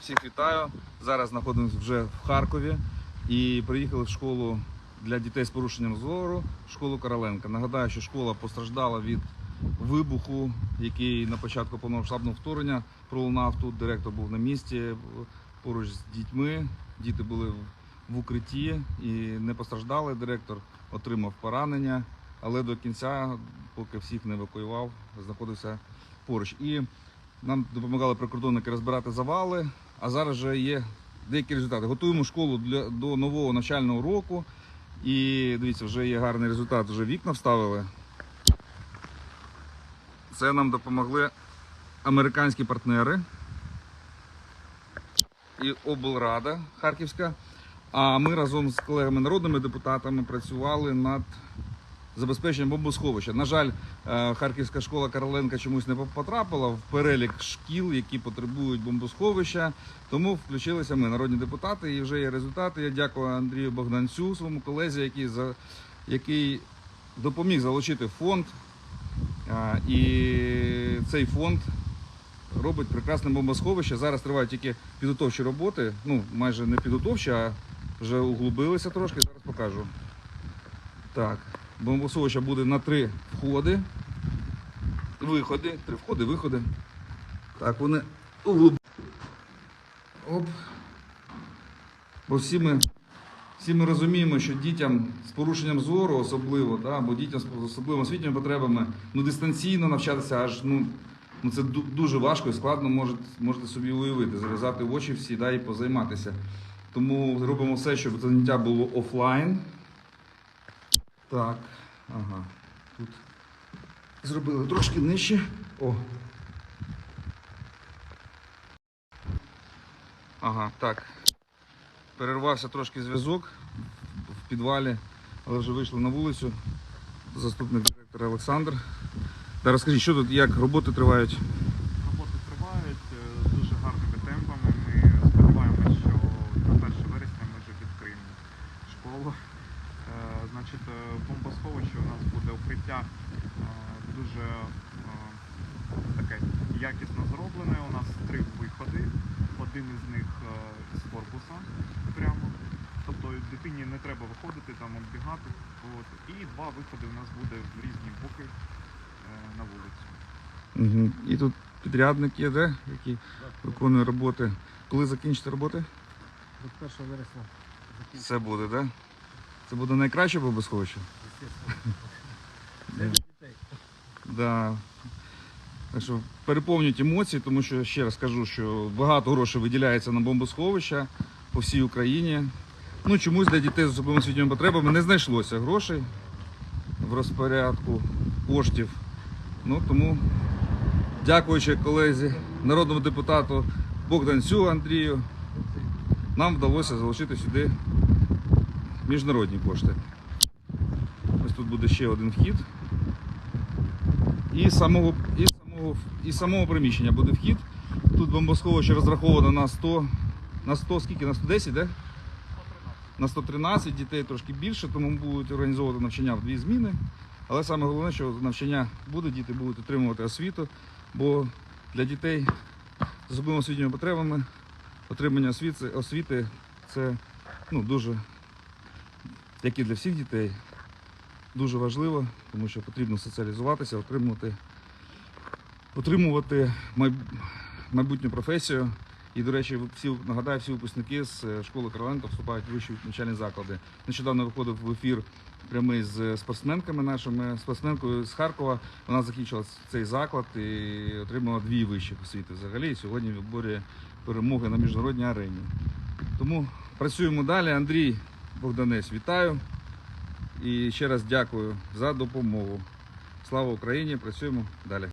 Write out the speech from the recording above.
всіх вітаю. Зараз знаходимося вже в Харкові і приїхали в школу для дітей з порушенням зору, школу Короленка. Нагадаю, що школа постраждала від вибуху, який на початку повномасштабного вторгнення пролунав тут. Директор був на місці поруч з дітьми. Діти були в- укритті і не постраждали. Директор отримав поранення, але до кінця, поки всіх не евакуював, знаходився поруч. І нам допомагали прикордонники розбирати завали. А зараз вже є деякі результати. Готуємо школу для до нового навчального року. І дивіться, вже є гарний результат. Вже вікна вставили. Це нам допомогли американські партнери і облрада Харківська. А ми разом з колегами народними депутатами працювали над забезпеченням бомбосховища. На жаль, е, Харківська школа Короленка чомусь не потрапила в перелік шкіл, які потребують бомбосховища. Тому включилися ми, народні депутати, і вже є результати. Я дякую Андрію Богданцю, своєму колезі, який за який допоміг залучити фонд. Е, І цей фонд робить прекрасне бомбосховище. Зараз тривають тільки підготовчі роботи. Ну, майже не підготовчі, а вже углубилися трошки. Зараз покажу. Так, бомбосховище буде на три входи. Виходи. Три входи, виходи. Так, вони. Оп. Бо всі ми, всі ми розуміємо, що дітям з порушенням зору особливо, да, або дітям з особливими освітніми потребами, ну дистанційно навчатися аж ну, ну це дуже важко і складно можете, можете собі уявити, зав'язати очі всі да, і позайматися. Тому робимо все, щоб заняття було офлайн. Так, ага. Тут зробили трошки нижче. О. Ага, так. Перервався трошки зв'язок в підвалі, але вже вийшли на вулицю. Заступник директора Олександр. Та розкажіть, що тут, як роботи тривають? Роботи тривають е, дуже гарними темпами. Ми сподіваємося, що на 1 вересня ми вже відкриємо школу. Е, Значить, е, в бомбосховищі у нас буде укриття е, дуже е, таке якісно зроблене. У нас три виходи. Один із них з корпуса прямо. Тобто дитині не треба виходити, там оббігати. От. І два виходи у нас буде в різні боки на вулицю. Угу. І тут підрядник є, де? який виконує роботи. Коли закінчите роботи? До 1 вересня Це буде, так? Да? Це буде найкраще бомбосховище? для дітей. Да. Так що переповнюють емоції, тому що ще раз кажу, що багато грошей виділяється на бомбосховища по всій Україні. Ну, чомусь для дітей з особливими освітніми потребами не знайшлося грошей в розпорядку коштів. Ну, тому, дякуючи колезі, народному депутату Богданцю Андрію, нам вдалося залучити сюди міжнародні кошти. Ось тут буде ще один вхід. І самого, і самого, і самого приміщення буде вхід. Тут бомбосховище розраховано на 100, на 100 скільки? На 110, де? На 113 дітей трошки більше, тому будуть організовувати навчання в дві зміни. Але саме головне, що навчання буде, діти будуть отримувати освіту, бо для дітей з особливими освітніми потребами отримання освіти, освіти це ну, дуже, як і для всіх дітей, дуже важливо, тому що потрібно соціалізуватися, отримувати, отримувати майб- майбутню професію. І, до речі, всі нагадаю, всі випускники з е, школи Короленко вступають в вищі навчальні заклади. Нещодавно виходив в ефір прямий з спортсменками нашими, спортсменкою з Харкова. Вона закінчила цей заклад і отримала дві вищі освіти взагалі. І сьогодні виборює перемоги на міжнародній арені. Тому працюємо далі. Андрій Богданець, вітаю. І ще раз дякую за допомогу. Слава Україні! Працюємо далі.